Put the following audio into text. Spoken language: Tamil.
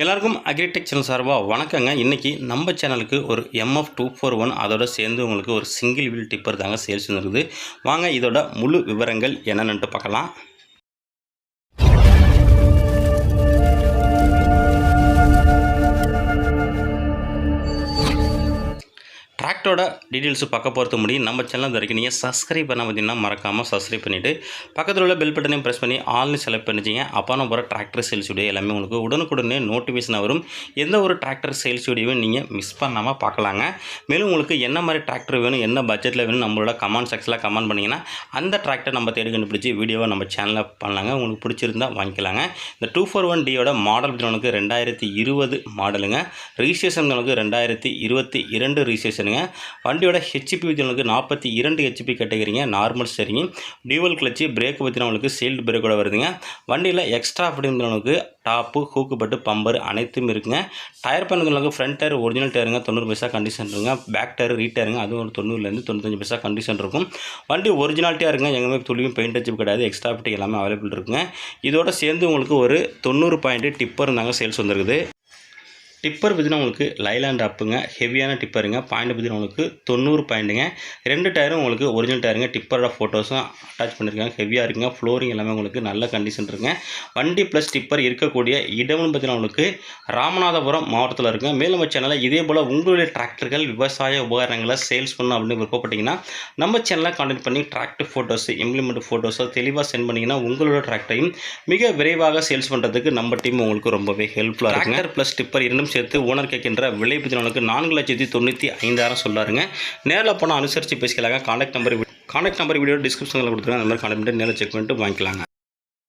எல்லாருக்கும் அக்ரிடெக் சேனல் சார்பாக வணக்கங்க. இன்றைக்கி நம்ம சேனலுக்கு ஒரு எம்எஃப் டூ ஃபோர் ஒன் அதோட சேர்ந்து உங்களுக்கு ஒரு சிங்கிள் வீல் டிப்பர் தாங்க சேல்ஸ் வந்துருக்குது வாங்க இதோட முழு விவரங்கள் என்னென்னுட்டு பார்க்கலாம். டிராக்டரோட டீட்டெயில்ஸ் பார்க்க போகிறது முடியும் நம்ம சேனல் இது வரைக்கும் நீங்கள் சப்ஸ்கிரைப் பண்ண பார்த்தீங்கன்னா மறக்காமல் சப்ஸ்கிரைப் பண்ணிவிட்டு பக்கத்தில் உள்ள பெல் பட்டனையும் ப்ரெஸ் பண்ணி ஆல்னு செலக்ட் பண்ணிச்சிங்க அப்போ நம்ம போகிற டிராக்டர் சேல்ஸ் வீடியோ எல்லாமே உங்களுக்கு உடனுக்குடனே நோட்டிஃபிகேஷன் வரும். எந்த ஒரு டிராக்டர் சேல்ஸ் வீடியோவும் நீங்கள் மிஸ் பண்ணாமல் பார்க்கலாங்க. மேலும் உங்களுக்கு என்ன மாதிரி டிராக்டர் வேணும் என்ன பட்ஜெட்டில் வேணும் நம்மளோட கமெண்ட் செக்ஷனில் கமெண்ட் பண்ணிங்கன்னா அந்த டிராக்டர் நம்ம தேடி கண்டுபிடிச்சி வீடியோவை நம்ம சேனலில் பண்ணலாங்க. உங்களுக்கு பிடிச்சிருந்தா வாங்கிக்கலாங்க. இந்த டூ ஃபோர் ஒன் டியோட மாடல் உங்களுக்கு ரெண்டாயிரத்தி இருபது மாடலுங்க ரிஜிஸ்ட்ரேஷன் உங்களுக்கு ரெண்டாயிரத்தி இருபத்தி இரண்டு ரிஜிஸ்ட்ரேஷனுங்க வண்டியோட ஹெச்பி உங்களுக்கு நாற்பத்தி இரண்டு HP கேட்டகரிங்க normal steering dual clutch brake பற்றின உங்களுக்கு சீல்டு பிரேக்கோட வருதுங்க. வண்டியில் எக்ஸ்ட்ரா அப்படிங்கிறவங்களுக்கு டாப்பு ஹூக்கு பட்டு பம்பர் அனைத்தும் இருக்குங்க. டயர் பண்ணுறவங்களுக்கு ஃப்ரண்ட் டயர் ஒரிஜினல் டயருங்க தொண்ணூறு பைசா கண்டிஷன் இருக்குங்க. பேக் டயர் ரீட்டயருங்க அதுவும் ஒரு தொண்ணூறுலேருந்து தொண்ணூத்தஞ்சு பைசா கண்டிஷன் இருக்கும். வண்டி ஒரிஜினாலிட்டியாக இருக்குங்க எங்கேயுமே துளியும் பெயிண்ட் அச்சு கிடையாது. எக்ஸ்ட்ரா ஃபிட்டிங் எல்லாமே அவைலபிள் இருக்குங்க. இதோட சேர்ந்து உங்களுக்கு ஒரு தொண்ணூறு பாயிண்ட் டிப்பர் இருந்தாங்க சேல்ஸ் வந்துருக்குது. டிப்பர் பார்த்தீங்கன்னா உங்களுக்கு லைலாண்ட் அப்புங்க ஹெவியான டிப்பருங்க பாயிண்ட் பார்த்தீங்கன்னா உங்களுக்கு தொண்ணூறு பாயிண்ட்டுங்க ரெண்டு டயரும் உங்களுக்கு ஒரிஜினல் டயருங்க டிப்பரோட ஃபோட்டோஸும் அட்டாச் பண்ணியிருக்காங்க ஹெவியாக இருக்குங்க. ஃப்ளோரிங் எல்லாமே உங்களுக்கு நல்ல கண்டிஷன் இருக்குங்க. வண்டி ப்ளஸ் டிப்பர் இருக்கக்கூடிய இடம்னு பார்த்தீங்கன்னா உங்களுக்கு ராமநாதபுரம் மாவட்டத்தில் இருக்குங்க. மேலும் நம்ம சேனலில் இதே போல் உங்களுடைய டிராக்டர்கள் விவசாய உபகரணங்களை சேல்ஸ் பண்ணணும் அப்படின்னு விருப்பப்பட்டீங்கன்னா நம்ம சேனலை கான்டெக்ட் பண்ணி டிராக்டர் ஃபோட்டோஸ் இம்ப்ளிமெண்ட் ஃபோட்டோஸோ தெளிவாக சென்ட் பண்ணிங்கன்னா உங்களோட டிராக்டரையும் மிக விரைவாக சேல்ஸ் பண்ணுறதுக்கு நம்ம டீம் உங்களுக்கு ரொம்பவே ஹெல்ப்ஃபுல்லாக இருக்குங்க. ப்ளஸ் டிப்பர் இரண்டும் சேர்த்து ஓனர் கேட்கின்ற விலை பதினாலுக்கு நான்கு லட்சத்தி தொண்ணூற்றி ஐந்தாயிரம் சொல்லாருங்க. நேரில் போனால் அனுசரித்து பேசிக்கலாங்க. Contact number contact number video டிஸ்கிரிப்ஷனில் கொடுத்துருங்க அந்த மாதிரி கான்டாக்ட் பண்ணி நேரில் செக் பண்ணிட்டு வாங்கிக்கலாங்க.